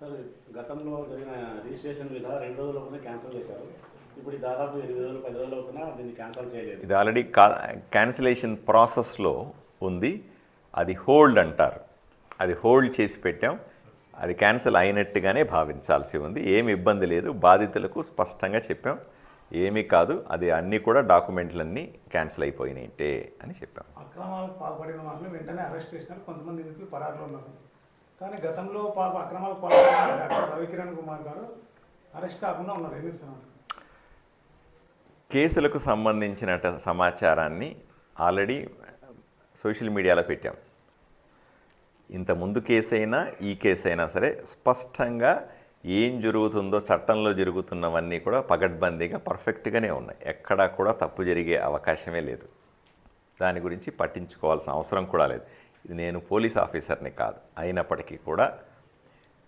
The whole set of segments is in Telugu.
సార్ గతంలో జరిగిన రిజిస్ట్రేషన్ మీద రెండు రోజుల్లోనే క్యాన్సిల్ చేశారు. ఇప్పుడు ఇది దాదాపు ఎనిమిది రోజులు పది రోజులు అవుతున్నా దీన్ని క్యాన్సిల్ చేయలేదు. ఇది ఆల్రెడీ క్యాన్సిలేషన్ ప్రాసెస్లో ఉంది. అది హోల్డ్ అంటారు. అది హోల్డ్ చేసి పెట్టాం. అది క్యాన్సిల్ అయినట్టుగానే భావించాల్సి ఉంది. ఏమి ఇబ్బంది లేదు. బాధితులకు స్పష్టంగా చెప్పాం. ఏమీ కాదు. అది అన్నీ కూడా డాక్యుమెంట్లన్నీ క్యాన్సిల్ అయిపోయినాయంటే అని చెప్పాం. అక్రమాలకు పాల్పడిన వాళ్ళని వెంటనే అరెస్ట్ చేసినారు. కొంతమంది పరారులో ఉన్నారు. కానీ గతంలో పాప అక్రమాలు డాక్టర్ రవికిరణ్ కుమార్ గారు అరెస్ట్ కాకుండా ఉన్నారు. ఎందుకు సార్ కేసులకు సంబంధించిన సమాచారాన్ని ఆల్రెడీ సోషల్ మీడియాలో పెట్టాం. ఇంత ముందు కేసు అయినా ఈ కేసు అయినా సరే స్పష్టంగా ఏం జరుగుతుందో చట్టంలో జరుగుతున్నవన్నీ కూడా పగడ్బందీగా పర్ఫెక్ట్గానే ఉన్నాయి. ఎక్కడా కూడా తప్పు జరిగే అవకాశమే లేదు. దాని గురించి పట్టించుకోవాల్సిన అవసరం కూడా లేదు. నేను పోలీస్ ఆఫీసర్ని కాదు. అయినప్పటికీ కూడా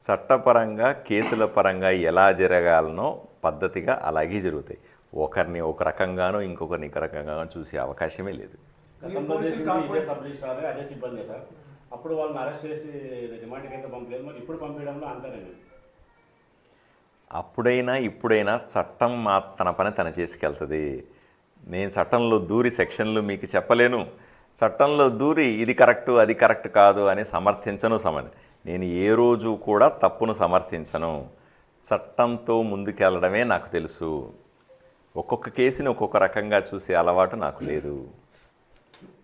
చట్టపరంగా కేసుల పరంగా ఎలా జరగాలనో పద్ధతిగా అలాగే జరుగుతాయి. ఒకరిని ఒక రకంగానో ఇంకొకరిని ఇంకొక రకంగానో చూసే అవకాశమే లేదు. అప్పుడు వాళ్ళని అరెస్ట్ చేసి రిమాండ్కి అయితే పంపలేదు. మరి ఇప్పుడు పంపించడంలో అంతేనండి అప్పుడైనా ఇప్పుడైనా చట్టం మా తన పని తన చేసుకెళ్తుంది. నేను చట్టంలో దూరి సెక్షన్లు మీకు చెప్పలేను. చట్టంలో దూరి ఇది కరెక్టు అది కరెక్ట్ కాదు అని సమర్థించను సమని. నేను ఏ రోజు కూడా తప్పును సమర్థించను. చట్టంతో ముందుకెళ్ళడమే నాకు తెలుసు. ఒక్కొక్క కేసుని ఒక్కొక్క రకంగా చూసే అలవాటు నాకు లేదు.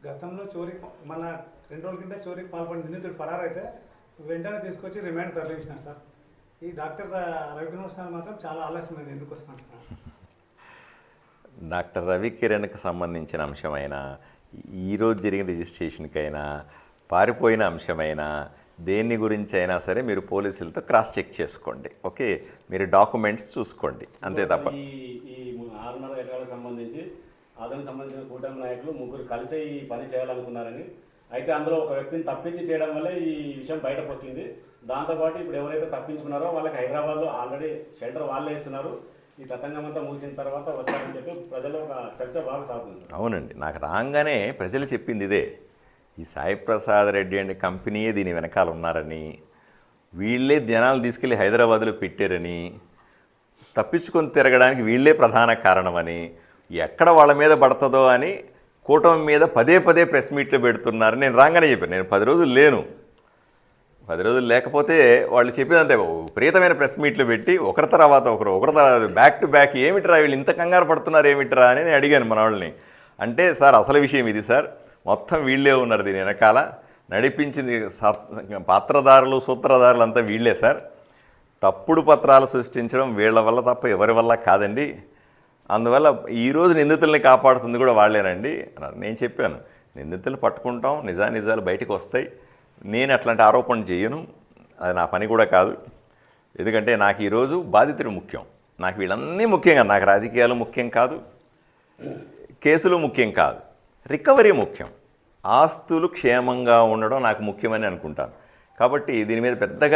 గతంలో చోరీ మన రెండు రోజుల కింద చోరీకి పాల్పడిన నిందితుడు పరారైతే వెంటనే తీసుకొచ్చి రిమాండ్ తరలించినారు సార్. ఈ డాక్టర్ రవికుమార్ సార్ మాత్రం చాలా ఆలస్యమైంది ఎందుకోసం అంటున్నారు? డాక్టర్ రవి కిరణ్కి సంబంధించిన అంశమైనా ఈరోజు జరిగిన రిజిస్ట్రేషన్కైనా పారిపోయిన అంశమైనా దేన్ని గురించి అయినా సరే మీరు పోలీసులతో క్రాస్ చెక్ చేసుకోండి. ఓకే? మీరు డాక్యుమెంట్స్ చూసుకోండి. అంతే తప్ప. ఈ ఈ ఆరున్నర ఎకరాలకు సంబంధించి అతనికి సంబంధించిన కూటమి నాయకులు ముగ్గురు కలిసి ఈ పని చేయాలనుకున్నారని అయితే అందులో ఒక వ్యక్తిని తప్పించి చేయడం వల్ల ఈ విషయం బయట పొక్కింది దాంతోపాటు ఇప్పుడు ఎవరైతే తప్పించుకున్నారో వాళ్ళకి హైదరాబాద్లో ఆల్రెడీ షెల్టర్ వాళ్ళే ఇస్తున్నారు. ఈ తతంగం అంతా ముగిసిన తర్వాత వస్తారని చెప్పి ఒక చర్చ బాగా సాగుతుంది అవునండి. నాకు రాగానే ప్రజలు చెప్పింది ఇదే. ఈ సాయి ప్రసాద్ రెడ్డి అంటే కంపెనీయే దీని వెనకాల ఉన్నారని వీళ్ళే జనాలు తీసుకెళ్ళి హైదరాబాద్లో పెట్టారని తప్పించుకొని తిరగడానికి వీళ్ళే ప్రధాన కారణమని ఎక్కడ వాళ్ళ మీద పడుతుందో అని కూటమి మీద పదే పదే ప్రెస్ మీట్లు పెడుతున్నారు నేను రాగానే చెప్పాను. నేను పది రోజులు లేను. పది రోజులు లేకపోతే వాళ్ళు చెప్పేదంతే విపరీతమైన ప్రెస్ మీట్లు పెట్టి ఒకరి తర్వాత ఒకరు ఒకరి తర్వాత బ్యాక్ టు బ్యాక్ ఏమిట్రా వీళ్ళు ఇంత కంగారు పడుతున్నారు ఏమిట్రా అని నేను అడిగాను మన వాళ్ళని అంటే సార్ అసలు విషయం ఇది సార్ మొత్తం వీళ్ళే ఉన్నారు దీని వెనకాల నడిపించింది పాత్రధారులు పాత్రదారులు సూత్రధారులు అంతా వీళ్ళే సార్. తప్పుడు పత్రాలు సృష్టించడం వీళ్ళ వల్ల తప్ప ఎవరి వల్ల కాదండి. అందువల్ల ఈరోజు నిందితుల్ని కాపాడుతుంది కూడా వాళ్ళేనండి నేను చెప్పాను నిందితులు పట్టుకుంటాం నిజానిజాలు బయటకు వస్తాయి. నేను అట్లాంటి ఆరోపణ చేయను. అది నా పని కూడా కాదు. ఎందుకంటే నాకు ఈరోజు బాధితుడు ముఖ్యం. నాకు వీళ్ళన్నీ ముఖ్యంగా నాకు రాజకీయాలు ముఖ్యం కాదు. కేసులు ముఖ్యం కాదు. రికవరీ ముఖ్యం. ఆస్తులు క్షేమంగా ఉండడం నాకు ముఖ్యమని అనుకుంటాను. కాబట్టి దీని మీద పెద్దగా